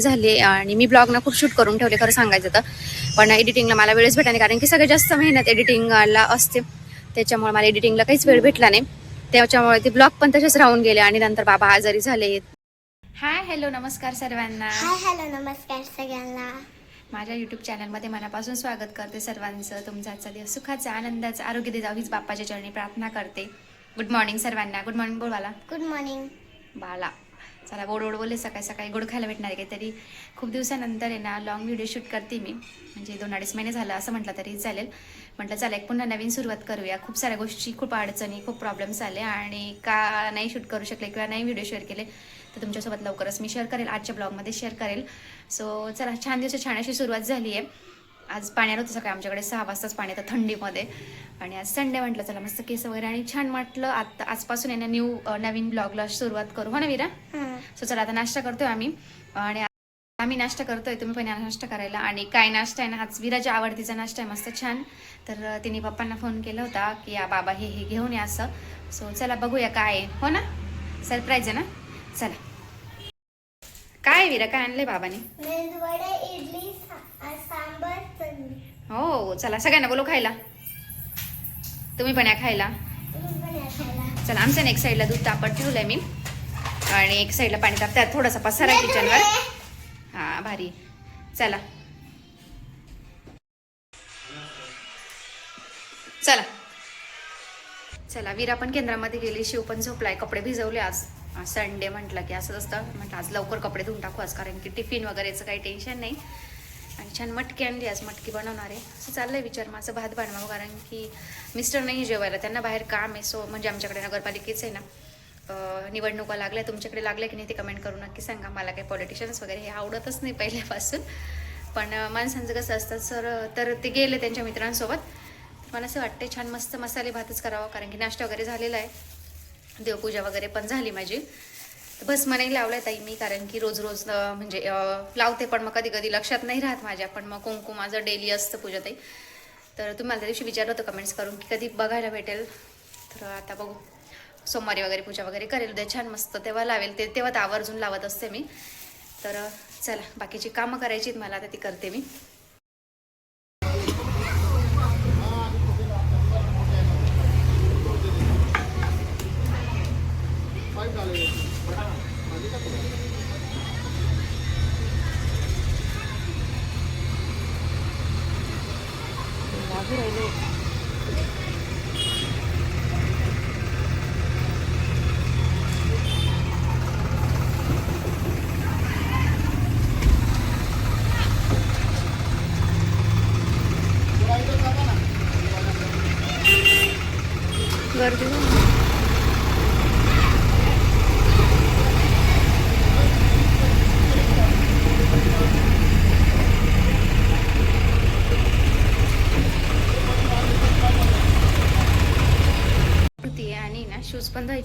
झाले आणि मी ब्लॉग ना खूप शूट करून ठेवले खरं सांगायचं तर. पण एडिटिंगला मला वेळच भेटला नाही कारण की सगळ्यात जास्त मेहनत एडिटिंगला असते. त्याच्यामुळे मला एडिटिंगला काहीच वेळ भेटला नाही. त्याच्यामुळे ते ब्लॉग पण तसेच राहून गेले आणि नंतर बाबा आजारी झाले. हाय हॅलो नमस्कार सर्वांना. हाय हॅलो नमस्कार सगळ्यांना. माझ्या यूट्यूब चॅनलमध्ये मनापासून स्वागत करते सर्वांचं. तुमचा आजचा दिवस सुखाचा आनंदाचा आरोग्य दे जाऊ हीच बाप्पाच्या चरणी प्रार्थना करते. गुड मॉर्निंग सर्वांना. गुड मॉर्निंग बोल बाला गुड मॉर्निंग बाला. चला गोड गोड बोलले सकाळी सकाळी गोड खायला भेटणार आहे काहीतरी. खूप दिवसानंतर आहे ना लॉंग व्हिडिओ शूट करते मी. म्हणजे दोन अडीच महिने झालं असं म्हटलं तरी चालेल. म्हटलं चला एक पुन्हा नवीन सुरुवात करूया. खूप साऱ्या गोष्टी खूप अडचणी खूप प्रॉब्लेम्स आले. आणि का नाही शूट करू शकले किंवा नाही व्हिडिओ शेअर केले तर तुमच्यासोबत लवकरच मी शेअर करेल. आजच्या ब्लॉगमध्ये शेअर करेल. सो चला छान दिवस छान अशी सुरुवात झाली आहे. आज पाण्यात होतं सकाळी आमच्याकडे सहा वाजताच पाणी येतं थंडीमध्ये. आणि आज संडे म्हटलं चला मस्त केस वगैरे आणि छान म्हटलं आता आजपासून आहे ना न्यू नवीन ब्लॉगला सुरुवात करू. हो ना विरा? सो चला आता नाश्ता करतोय आम्ही. आणि आम्ही नाश्ता करतोय तुम्ही पण नाश्ता करायला. आणि काय नाश्ता आहे ना हाच विराच्या आवडतीचा नाश्ता आहे मस्त छान. तर तिने पप्पांना फोन केला होता की या बाबा हे हे घेऊन या असं. सो चला बघूया काय आहे. हो ना? सरप्राईज आहे ना? चला. काय विरा? काय आणलंय बाबाने? हो चला सगळ्यांना बोलू खायला. तुम्ही पण या खायला. चला आमच्या एक साईडला दूध तापत ठेवलंय मी. आणि एक साईडला पाणी ताप त्यात थोडासा पसारा किचनवर. हा भारी. चला. चला. चला वीरा पण केंद्रामध्ये गेली शिव पण झोपलाय कपडे भिजवले आज. संडे म्हटलं की असंच असतं. म्हटलं आज लवकर कपडे धुवून टाकू आज कारण की टिफिन वगैरेचं काही टेन्शन नाही. आणि छान मटकी आणली आज मटकी बनवणार आहे. असं चाललंय विचार माझं भात बनवावं कारण की मिस्टर नाही जेवायला त्यांना बाहेर काम आहे सो म्हणजे आमच्याकडे नगरपालिकेच आहे ना. निवडणुका लागल्या तुमच्याकडे लागल्या की नाही ते कमेंट करू नक्की सांगा. मला काही पॉलिटिशियन्स वगैरे हे आवडतच नाही पहिल्यापासून. पण माणसांचं कसं असतं सर तर ते गेले त्यांच्या मित्रांसोबत. मला असं वाटते छान मस्त मसाले भातच करावा कारण की नाश्ता वगैरे झालेला आहे. देवपूजा वगैरे पण झाली माझी. तर बस नाही लावलाय ताई मी कारण की रोज रोज म्हणजे लावते पण मग कधी कधी लक्षात नाही राहत माझ्या पण मग कुंकू माझं डेली असतं पूजा ताई. तर तुम्ही मला त्या दिवशी विचारलं होतं कमेंट्स करून की कधी बघायला भेटेल. तर आता बघू. सोमवारी वगैरे पूजा वगैरे करेल उद्या छान मस्त तेव्हा लावेल ते तेव्हा तर आवर्जून लावत असते मी. तर चला बाकीची कामं करायची आहेत मला आता ती करते मी. गर्दी होती आणि ना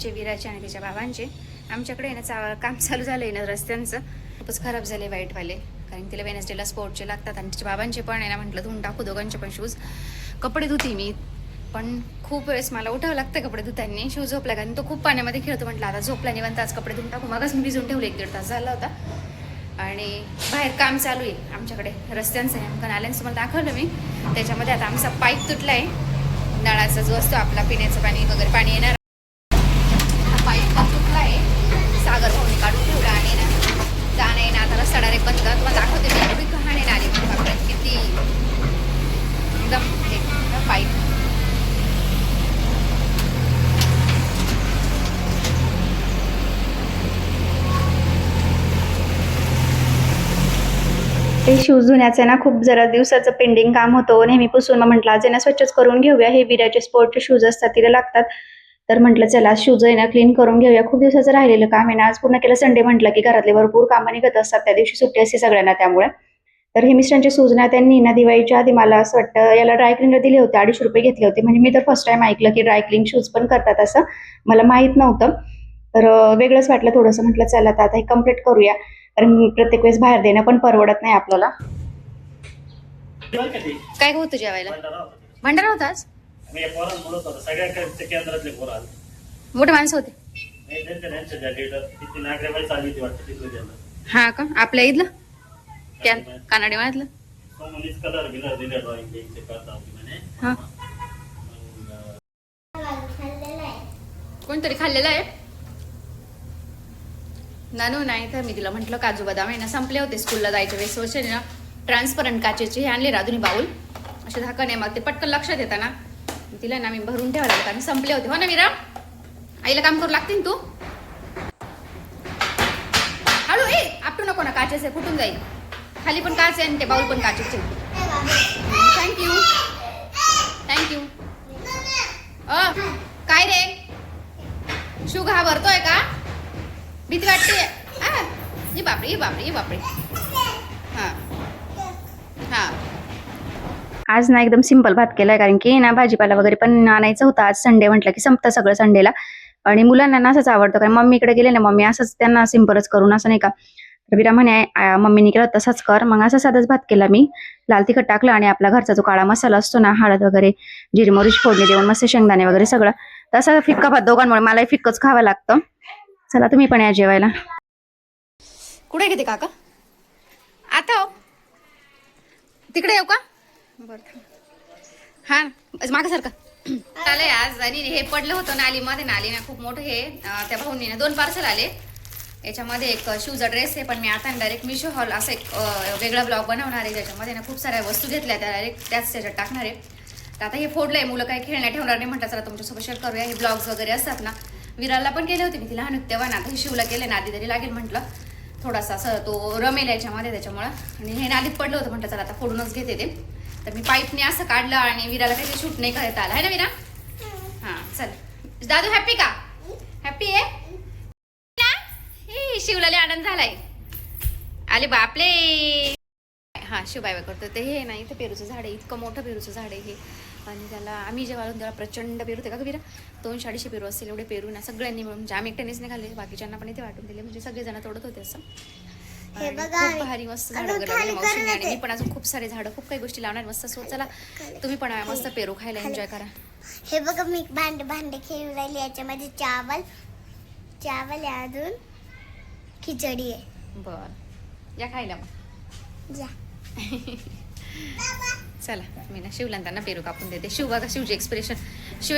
शूज विराचे आणि तिच्या बाबांचे आमच्याकडे आहे ना चा काम चालू झालं आहे ना रस्त्यांचं. खूपच खराब झाले वाईटवाले. कारण तिला वेनसडेला स्पोर्टचे लागतात आणि तिच्या बाबांचे पण आहे ना म्हटलं धुवून टाकू दोघांचे पण शूज कपडे धुते मी. पण खूप वेळेस मला उठावं लागतं कपडे धुताना. शूज झोपला कारण तो खूप पाण्यामध्ये खेळतो म्हटलं आता झोपला निवंत आज कपडे धुवून टाकू. मगच मी भिजून ठेवले एक दीड तास झाला होता. आणि बाहेर काम चालू आहे आमच्याकडे रस्त्यांचं आहे. नेमकं नाल्यांचं मला दाखवलं मी. त्याच्यामध्ये आता आमचा पाईप तुटला आहे नळाचा जो असतो आपला पिण्याचं पाणी वगैरे पाणी येणार हा पाईप पण तुटला आहे सागर भाऊने काढून ठेवला आणि ना जाणं आहे ना आता रस्ता डायरेक्ट बंद करा तुम्हाला दाखवते मी एवढी कहाणी नाली बापरे किती एकदम हे पाईप ते शूज धुण्याचं ना खूप जरा दिवसाचं पेंडिंग काम होतं. नेहमी पुसून मग म्हटलं आज ना स्वच्छच करून घेऊया. हे विराचे स्पोर्टचे शूज असतात तिला लागतात. तर म्हटलं चला शूज आहे ना क्लीन करून घेऊया. खूप दिवसाचं राहिलेलं काम आहे ना. आज पूर्ण केलं संडे म्हटलं की घरातले भरपूर कामं निघत असतात. त्या दिवशी सुट्टी असते सगळ्यांना त्यामुळे. तर हे मिस्टरांचे शूज ना त्यांनी ना दिवाळीच्या आधी मला असं वाटतं याला ड्राय क्लीनला दिले होते अडीचशे रुपये घेतले होते. म्हणजे मी तर फर्स्ट टाइम ऐकलं की ड्राय क्लीन शूज पण करतात असं. मला माहीत नव्हतं. तर वेगळंच वाटलं थोडंसं. म्हटलं चला आता हे कंप्लीट करूया. कारण प्रत्येक वेळेस बाहेर देणं पण परवडत नाही आपल्याला. काय होतं जेवायला? भंडारा होतो आले. मोठे माणसं होते. हा का? आपल्या इथलं? त्या कानडी मळ्यातलं तो मुलीच कलर बिलर दिले ड्रॉइंग ते करता होती म्हणे हा मग, अं, खाल्लेला आहे कोणतरी खाल्लेलं आहे नानू नाही तर मी तिला म्हटलं काजू बदाम आहे ना संपले होते स्कूलला जायच्या वेळेस. हो, वर्ष ना ट्रान्सपरंट काचेचे हे आणले राधुनी बाऊल. असे झाकण आहे मग ते पटकन लक्षात येतं ना. तिला ना मी भरून ठेवायला लागलं कारण संपले होते. हो ना मीरा? आईला काम करू लागतील तू? हळू ए आपटू नको ना काचेचे फुटून जाईल. खाली पण काचे आणि ते बाऊल पण काचेचे. थँक्यू थँक्यू अ काय रे शिव घाबरतोय का भीती वाटते. आ, ये बापरे ये बापरे ये बापरे. आज ना एकदम सिंपल भात केलाय कारण की ना भाजीपाला वगैरे पण आणायचं होतं. आज संडे म्हटलं की संपतं सगळं संडेला आणि मुलांना ना असंच आवडतं कारण मम्मीकडे गेले ना मम्मी असंच त्यांना सिंपलच करून असं नाही का. रवीरा म्हणे मम्मीने केलं तसाच कर. मग असं साधाच भात केला मी. लाल तिखट टाकलं आणि आपला घरचा जो काळा मसाला असतो ना हळद वगैरे जिरी मोरीची फोडणी देऊन मस्त शेंगदाणे वगैरे सगळं. तसा फिक्का भात दोघांमुळे मलाही फिक्कच खावं लागतं. चला तुम्ही पण या जेवायला. कुठे घेते काका? आता हो. तिकडे येऊ का? बरं हा मागं सारखं. आलंय आज आणि हे पडलं होतं नालीमध्ये. नाली ना खूप मोठं हे अं, त्या भाऊनी ना दोन पार्सल आले. याच्यामध्ये एक शूज ड्रेस आहे पण मी आता डायरेक्ट मिशो हॉल असं एक अं, वेगळा ब्लॉग बनवणार आहे. ज्याच्यामध्ये ना खूप साऱ्या वस्तू घेतल्या त्या डायरेक्ट त्याच त्याच्यात टाकणार आहे. तर आता हे फोडलंय मुलं काही खेळण्या ठेवणार नाही म्हटलं चला तुमच्यासोबत शेअर करूया. हे ब्लॉग्स वगैरे असतात ना विराला पण केले होते मी तिला. नृत्य वा ना आता हे शिवला केले ना आधी तरी लागेल म्हटलं. थोडासा असं तो रमेल याच्यामध्ये त्याच्यामुळं. आणि हे नादीत पडलं होतं म्हटलं चला आता फोडूनच घेते ते. तर मी पाईपने असं काढलं आणि विराला काही शूट नाही करता आलं. आहे ना विरा हां चल. दादू हॅपी का? हॅपी आहे? ना? हे शिवला आनंद झालाय. आले बापले. हा शिवबाय करतो. ते हे नाही इथं पेरूचं झाड आहे इतकं मोठं पेरूचं झाड आहे हे. आणि त्याला आम्ही जेव्हा आलो तेव्हा प्रचंड पेरू होते का विरा? दोनशे अडीचशे पेरू असतील एवढे पेरू ना सगळ्यांनी मिळून म्हणजे आम्ही एकट्यानेच नाही खाल्ले बाकीच्यांना पण इथे वाटून दिले म्हणजे सगळेजण तोडत होते असं. हे खूप भारी मस्त झाड लावली मावशीने आणि ते. मी पण अजून खूप सारे झाडं खूप काही गोष्टी लावणार मस्त सो चला तुम्ही पण मस्त पेरू खायला एन्जॉय करा. हे बघा मी भांडे भांडे खेळून राहिली याच्यामध्ये चावल. चावल आहे अजून. खिचडी आहे. बर. या खायला मग. जा. चला मी ना शिवला त्यांना पेरू कापून देते. शिव बघा शिवचे एक्सप्रेशन शिव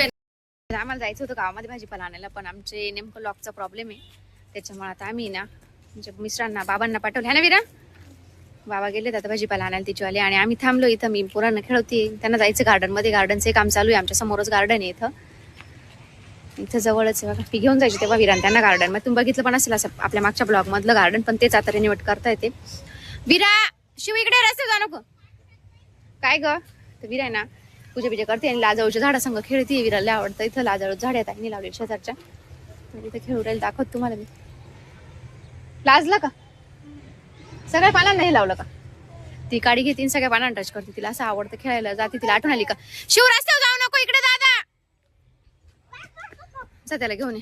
आम्हाला जायचं होतं गावामध्ये भाजीपाला आणायला पण आमचे नेमकं लॉकचा प्रॉब्लेम आहे. त्याच्यामुळे आता आम्ही ना म्हणजे मिस्टरांना बाबांना पाठवलं. है ना विरा? बाबा गेले आता भाजीपाला आणायला तिच्यावाले आणि आम्ही थांबलो इथं. मी पोरांना खेळवते. त्यांना जायचं गार्डनमध्ये गार्डनचे काम चालू आहे. आमच्या समोरच गार्डन आहे इथं. इथं जवळच आहे बघा. मी घेऊन जायची तेव्हा विरान त्यांना गार्डन मग तुम्ही बघितलं पण असेल असं आपल्या मागच्या ब्लॉगमधलं गार्डन पण तेच आता रिनिवट करता येते. विरा! शिव इकडे रस्ते जा नको. काय ग? तर विरा आहे ना पूजा बिजा करते आणि लाजाळूच्या झाडासंग खेळते. विराला आवडतं इथं लाजाळू झाड आहेत मी लावले शेजारच्या. तर इथं खेळू राहील दाखवत तुम्हाला मी. लाजला का? सगळ्या पानांना हे लावलं का? ती काडी घेते सगळ्या पानांना टच करते तिला. असं आवडतं खेळायला. जाते तिला आठवण आली का? शिव रस्त्यावर जाऊ नको इकडे दादा! जा त्याला घेऊन ये.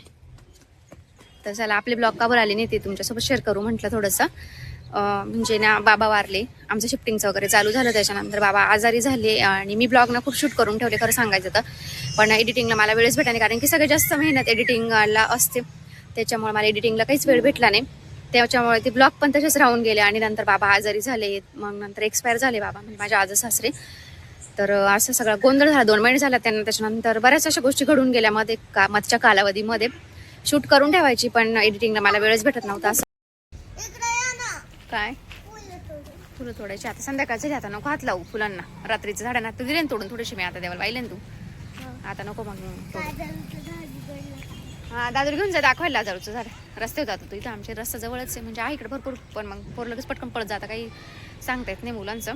तर चला आपले ब्लॉग का बरं आले नाही ते तुमच्यासोबत शेअर करू म्हटलं थोडंसं. म्हणजे ना बाबा वारले आमचं शिफ्टिंगचं वगैरे चालू झालं त्याच्यानंतर बाबा आजारी झाले आणि मी ब्लॉगना खूप शूट करून ठेवले खरं सांगायचं तर. पण एडिटिंगला मला वेळच भेटायला कारण की सगळ्यात जास्त मेहनत एडिटिंगला असते. त्याच्यामुळे मला एडिटिंगला काहीच वेळ भेटला नाही. त्याच्यामुळे ते ब्लॉग पण तसेच राहून गेले आणि नंतर बाबा आजारी झाले मग नंतर एक्सपायर झाले बाबा म्हणजे माझ्या आजच सासरे. तर असं सगळा गोंधळ झाला दोन महिने झाला त्यांना त्याच्यानंतर बऱ्याच अशा गोष्टी घडून गेल्या मध्ये का मधच्या कालावधीमध्ये. शूट करून ठेवायची पण एडिटिंगला मला वेळच भेटत नव्हता. असं काय? फुलं तोडू. फुलं तोडायची. आता संध्याकाळचे आता नको हात लावू फुलांना. रात्रीचं झाडांना तू दिले तोडून थोडीशी मी आता देवाला. पाहिले तू. आता नको मग. हा दादर घेऊन जा दाखवायला लाजारूचं झाड. रस्त्यावर जातो तू इथं. आमच्या रस्ता जवळच आहे. म्हणजे आहे इकडे भरपूर पण मग पोर लगेच पटकन पळत जाता काही सांगता येत नाही मुलांचं.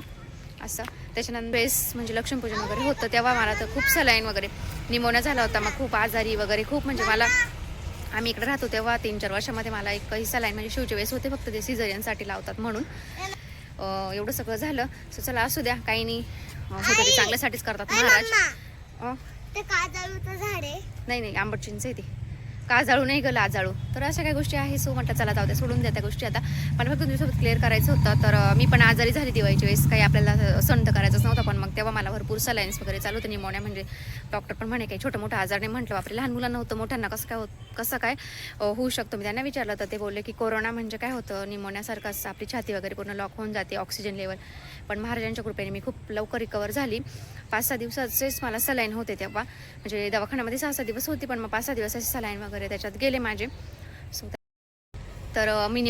असं. त्याच्यानंतर बेस म्हणजे लक्ष्मीपूजन वगैरे होतं तेव्हा मला तर खूप सलाईन वगैरे निमोना झाला होता. मग खूप आजारी वगैरे खूप म्हणजे मला आम्ही इकडे राहतो तेव्हा तीन चार वर्षामध्ये मला एक सलाईन म्हणजे शिवचे वेळेस होते फक्त ते सिझरियनसाठी लावतात म्हणून. एवढं सगळं झालं. सो चला असू द्या. काही नाही. होतं ते चांगल्यासाठीच करतात महाराज. ते झाड नाही नाही आंबट चिंच आहे ती. काजाळू नाही गं लाजाळू? तर अशा काही गोष्टी आहे सो म्हटलं चला जाऊ द्या सोडून द्या त्या गोष्टी आता. मला फक्त तुमच्यासोबत क्लिअर करायचं होतं. तर मी पण आजारी झाली दिवाळीच्या वेळेस. काही आपल्याला अं, सण तर करायचंच नव्हतं. पण मग तेव्हा मला भरपूर सलाईन्स वगैरे चालू होतं. निमोन्या म्हणजे डॉक्टर पण म्हणे काही छोटं मोठं आजार नाही. म्हटलं बापरे लहान मुलांना होतं. मोठ्यांना कसं काय होत कसं काय होऊ शकतो? मी त्यांना विचारलं. तर ते बोलले की कोरोना म्हणजे काय होतं? निमोन्यासारखंच आपली छाती वगैरे पूर्ण लॉक होऊन जाते. ऑक्सिजन लेवल पण महाराजांच्या कृपेने मी खूप लवकर रिकवर झाली. पाच सहा दिवसाचेच मला सलाईन होते तेव्हा. म्हणजे दवाखान्यामध्ये सहा सहा दिवस होती पण मग पाच सहा दिवस असे सलाईन वगैरे त्याच्यात गेले माझे. सो तर अ, मी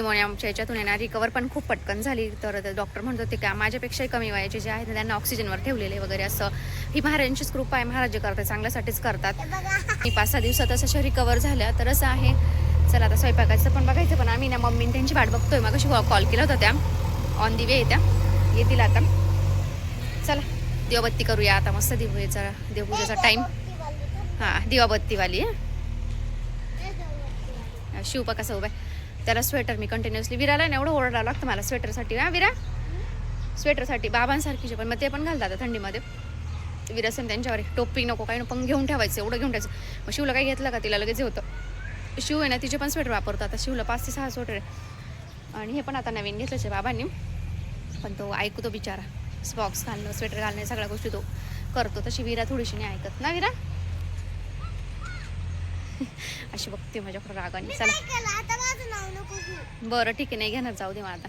याच्यातून येणार रिकवर पण खूप पटकन झाली. तर डॉक्टर म्हणत होते का माझ्यापेक्षाही कमी वयाचे जे आहेत त्यांना ऑक्सिजनवर ठेवलेले वगैरे असं. ही महाराजांचीच कृपा आहे. महाराज जे करतात चांगल्यासाठीच करतात. मी पाच सहा दिवसात असं रिकवर झाल्या. तर असं आहे. चला आता स्वयंपाकाचं पण बघायचं. पण आम्ही ना मम्मीने त्यांची वाट बघतोय. मग कशी कॉल केला होता त्या. ऑन दी वे त्या. येतील आता. चला. दिवाबत्ती करूया. आता मस्त दिवचा देवपूजेचा टाईम हां दिवाबत्तीवाली आहे शिवपा कसा उभा आहे. त्याला स्वेटर मी कंटिन्युअसली विराला ना एवढं ओरडावं लागतं मला स्वेटरसाठी हा विरा. स्वेटरसाठी बाबांसारखीचे पण मग ते पण घालतात थंडीमध्ये. विरासन त्यांच्यावर आहे. टोपी नको काही नको पण घेऊन ठेवायचं एवढं घेऊन ठेवायचं. मग शिवला काही घेतलं का तिला? लगेच होतं. शिव आहे ना तिचे पण स्वेटर वापरतो आता शिवला पाच ते सहा स्वेटर आहे. आणि हे पण आता नवीन घेतलंच आहे बाबांनी. पण तो ऐकतो बिचारा. बॉक्स घालणं स्वेटर घालणं सगळ्या गोष्टी तो करतो. तशी विरा थोडीशी नाही ऐकत. ना विरा? अशी बघते माझ्याकडे रागाने. चला. बरं ठीक आहे. नाही घेणार. जाऊ दे मग आता.